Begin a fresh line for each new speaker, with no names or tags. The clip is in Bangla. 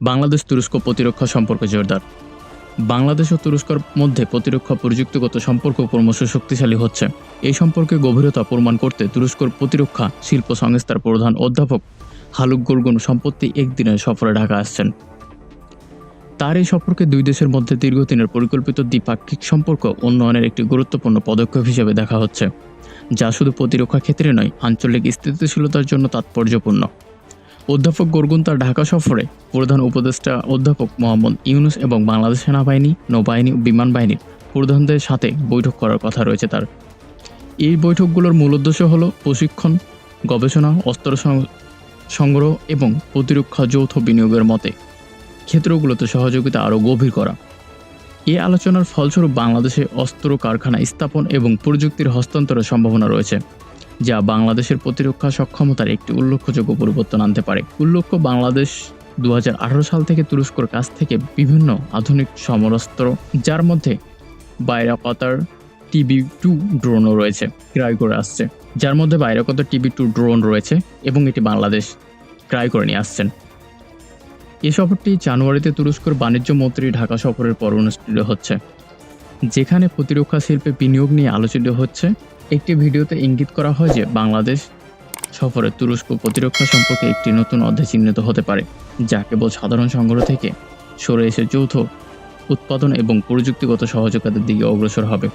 বাংলাদেশ তুরস্ক প্রতিরক্ষা সম্পর্ক জোরদার। বাংলাদেশ ও তুরস্কর মধ্যে প্রতিরক্ষা প্রযুক্তিগত সম্পর্ক ক্রমশ শক্তিশালী হচ্ছে। এই সম্পর্কে গভীরতা প্রমাণ করতে তুরস্কর প্রতিরক্ষা শিল্প সংস্থার প্রধান অধ্যাপক হালুক গোলগুন সম্পত্তি একদিনের সফরে ঢাকা আসছেন। তার এই সফরকে দুই দেশের মধ্যে দীর্ঘদিনের পরিকল্পিত দ্বিপাক্ষিক সম্পর্ক উন্নয়নের একটি গুরুত্বপূর্ণ পদক্ষেপ হিসেবে দেখা হচ্ছে, যা শুধু প্রতিরক্ষা ক্ষেত্রে নয়, আঞ্চলিক স্থিতিশীলতার জন্য তাৎপর্যপূর্ণ। অধ্যাপক গর্গুন তার ঢাকা সফরে প্রধান উপদেষ্টা অধ্যাপক মোহাম্মদ ইউনুস এবং বাংলাদেশ সেনাবাহিনী, নৌবাহিনী ও বিমান বাহিনীর প্রধানদের সাথে বৈঠক করার কথা রয়েছে তার। এই বৈঠকগুলোর মূল উদ্দেশ্য হল প্রশিক্ষণ, গবেষণা, অস্ত্র সংগ্রহ এবং প্রতিরক্ষা যৌথ বিনিয়োগের মতে ক্ষেত্রগুলোতে সহযোগিতা আরও গভীর করা। এই আলোচনার ফলস্বরূপ বাংলাদেশে অস্ত্র কারখানা স্থাপন এবং প্রযুক্তির হস্তান্তরের সম্ভাবনা রয়েছে। যা বাংলাদেশের প্রতিরক্ষা সক্ষমতার একটি উল্লেখযোগ্য পরিবর্তন আনতে পারে। উল্লেখ্য, বাংলাদেশ দু হাজার আঠারো সাল থেকে তুরস্কর কাছ থেকে বিভিন্ন আধুনিক সমরাস্ত্র, যার মধ্যে বাইরাকতার টিবি টু ড্রোনও রয়েছে, ক্রয় করে আসছে। যার মধ্যে বাইরাকতার টিবি টু ড্রোন রয়েছে এবং এটি বাংলাদেশ ক্রয় করে নিয়ে আসছেন। এ সফরটি জানুয়ারিতে তুরস্কর বাণিজ্য মন্ত্রী ঢাকা সফরের পর অনুষ্ঠিত হচ্ছে, যেখানে প্রতিরক্ষা শিল্পে বিনিয়োগ নিয়ে আলোচিত হচ্ছে। একটি ভিডিওতে ইঙ্গিত করা হয় যে বাংলাদেশ সফরে তুরস্ক প্রতিরক্ষা সম্পর্কে একটি নতুন অধ্যায় চিহ্নিত হতে পারে, যা কেবল সাধারণ সংগ্রহ থেকে সরে এসে যৌথ উৎপাদন এবং প্রযুক্তিগত সহযোগিতার দিকে অগ্রসর হবে।